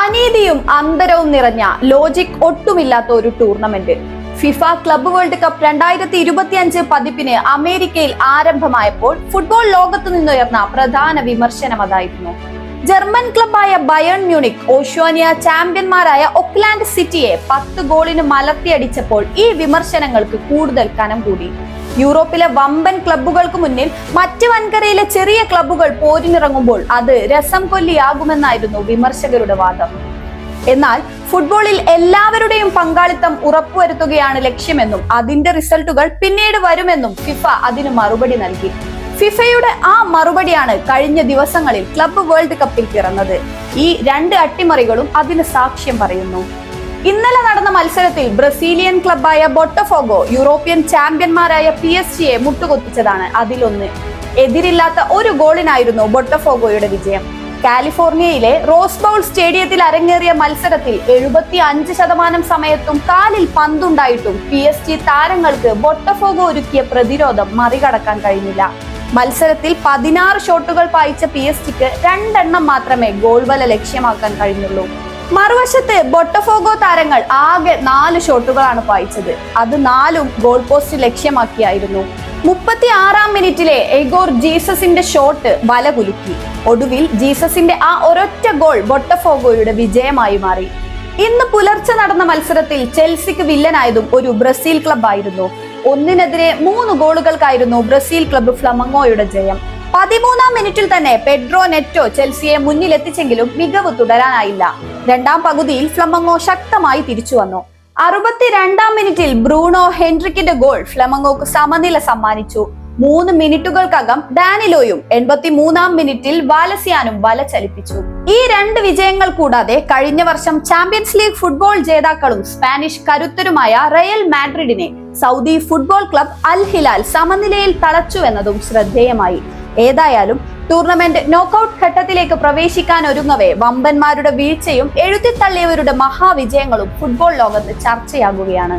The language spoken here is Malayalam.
അനീതിയും അന്തരവും നിറഞ്ഞ ലോജിക് ഒട്ടുമില്ലാത്ത ഒരു tournament. FIFA club world cup രണ്ടായിരത്തി ഇരുപത്തിയഞ്ച് പതിപ്പിന് അമേരിക്കയിൽ ആരംഭമായപ്പോൾ ഫുട്ബോൾ ലോകത്തു നിന്നുയർന്ന പ്രധാന വിമർശനം അതായിരുന്നു. ജർമ്മൻ ക്ലബായ ബയൺ മ്യൂണിക് ഓഷ്യാനിയ ചാമ്പ്യന്മാരായ ഒക്ലാൻഡ് സിറ്റിയെ പത്ത് ഗോളിന് മലർത്തിയടിച്ചപ്പോൾ ഈ വിമർശനങ്ങൾക്ക് കൂടുതൽ കനം കൂടി. യൂറോപ്പിലെ വമ്പൻ ക്ലബ്ബുകൾക്ക് മുന്നിൽ മറ്റ് വൻകരയിലെ ചെറിയ ക്ലബ്ബുകൾ പോരിനിറങ്ങുമ്പോൾ അത് രസം കൊല്ലിയാകുമെന്നായിരുന്നു വിമർശകരുടെ വാദം. എന്നാൽ ഫുട്ബോളിൽ എല്ലാവരുടെയും പങ്കാളിത്തം ഉറപ്പുവരുത്തുകയാണ് ലക്ഷ്യമെന്നും അതിന്റെ റിസൾട്ടുകൾ പിന്നീട് വരുമെന്നും ഫിഫ അതിന് മറുപടി നൽകി. ഫിഫയുടെ ആ മറുപടിയാണ് കഴിഞ്ഞ ദിവസങ്ങളിൽ ക്ലബ്ബ് വേൾഡ് കപ്പിൽ പിറന്നത്. ഈ രണ്ട് അട്ടിമറികളും അതിന് സാക്ഷ്യം പറയുന്നു. ഇന്നലെ നടന്ന മത്സരത്തിൽ ബ്രസീലിയൻ ക്ലബായ ബൊട്ടഫോഗോ യൂറോപ്യൻ ചാമ്പ്യന്മാരായ പി എസ് ജിയെ മുട്ടുകൊത്തിച്ചതാണ് അതിലൊന്ന്. എതിരില്ലാത്ത ഒരു ഗോളിനായിരുന്നു ബൊട്ടഫോഗോയുടെ വിജയം. കാലിഫോർണിയയിലെ റോസ് ബൗൾ സ്റ്റേഡിയത്തിൽ അരങ്ങേറിയ മത്സരത്തിൽ എഴുപത്തി അഞ്ച് ശതമാനം സമയത്തും കാലിൽ പന്തുണ്ടായിട്ടും പി എസ് ജി താരങ്ങൾക്ക് ബൊട്ടഫോഗോ ഒരുക്കിയ പ്രതിരോധം മറികടക്കാൻ കഴിഞ്ഞില്ല. മത്സരത്തിൽ പതിനാറ് ഷോട്ടുകൾ പായിച്ച പി എസ് ജിക്ക് രണ്ടെണ്ണം മാത്രമേ ഗോൾവല ലക്ഷ്യമാക്കാൻ കഴിഞ്ഞുള്ളൂ. മറുവശത്ത് ബൊട്ടഫോഗോ താരങ്ങൾ ആകെ നാല് ഷോട്ടുകളാണ് പായിച്ചത്. അത് നാലും ഗോൾ പോസ്റ്റ് ലക്ഷ്യമാക്കിയായിരുന്നു. മുപ്പത്തി ആറാം മിനിറ്റിലെ എഗോർ ജീസസിന്റെ ഷോട്ട് വല കുലുക്കി ഒടുവിൽ ജീസസിന്റെ ആ ഒരൊറ്റ ഗോൾ ബൊട്ടഫോഗോയുടെ വിജയമായി മാറി. ഇന്ന് പുലർച്ചെ നടന്ന മത്സരത്തിൽ ചെൽസിക്ക് വില്ലനായതും ഒരു ബ്രസീൽ ക്ലബായിരുന്നു ഒന്നിനെതിരെ മൂന്ന് ഗോളുകൾക്കായിരുന്നു ബ്രസീൽ ക്ലബ്ബ് ഫ്ലമങ്ങോയുടെ ജയം. പതിമൂന്നാം മിനിറ്റിൽ തന്നെ പെഡ്രോ നെറ്റോ ചെൽസിയെ മുന്നിലെത്തിച്ചെങ്കിലും മികവ് തുടരാനായില്ല. രണ്ടാം പകുതിയിൽ ഫ്ലമങ്ങോ ശക്തമായി തിരിച്ചു വന്നു. അറുപത്തിരണ്ടാം മിനിറ്റിൽ ബ്രൂണോ ഹെൻറിക്കിന്റെ ഗോൾ ഫ്ലമങ്ങോക്ക് സമനില സമ്മാനിച്ചു. മൂന്ന് മിനിറ്റുകൾക്കകം ഡാനിലോയും എൺപത്തി മൂന്നാം മിനിറ്റിൽ വാലസിയാനും വല ചലിപ്പിച്ചു ഈ രണ്ട് വിജയങ്ങൾ കൂടാതെ കഴിഞ്ഞ വർഷം ചാമ്പ്യൻസ് ലീഗ് ഫുട്ബോൾ ജേതാക്കളും സ്പാനിഷ് കരുത്തരുമായ Real മാഡ്രിഡിനെ Saudi football club Al Hilal സമനിലയിൽ തളച്ചുവെന്നതും ശ്രദ്ധേയമായി. ഏതായാലും ടൂർണമെന്റ് നോക്കൌട്ട് ഘട്ടത്തിലേക്ക് പ്രവേശിക്കാൻ ഒരുങ്ങവേ വമ്പന്മാരുടെ വീഴ്ചയും എഴുതിത്തള്ളിയവരുടെ മഹാവിജയങ്ങളും ഫുട്ബോൾ ലോകത്ത് ചർച്ചയാകുകയാണ്.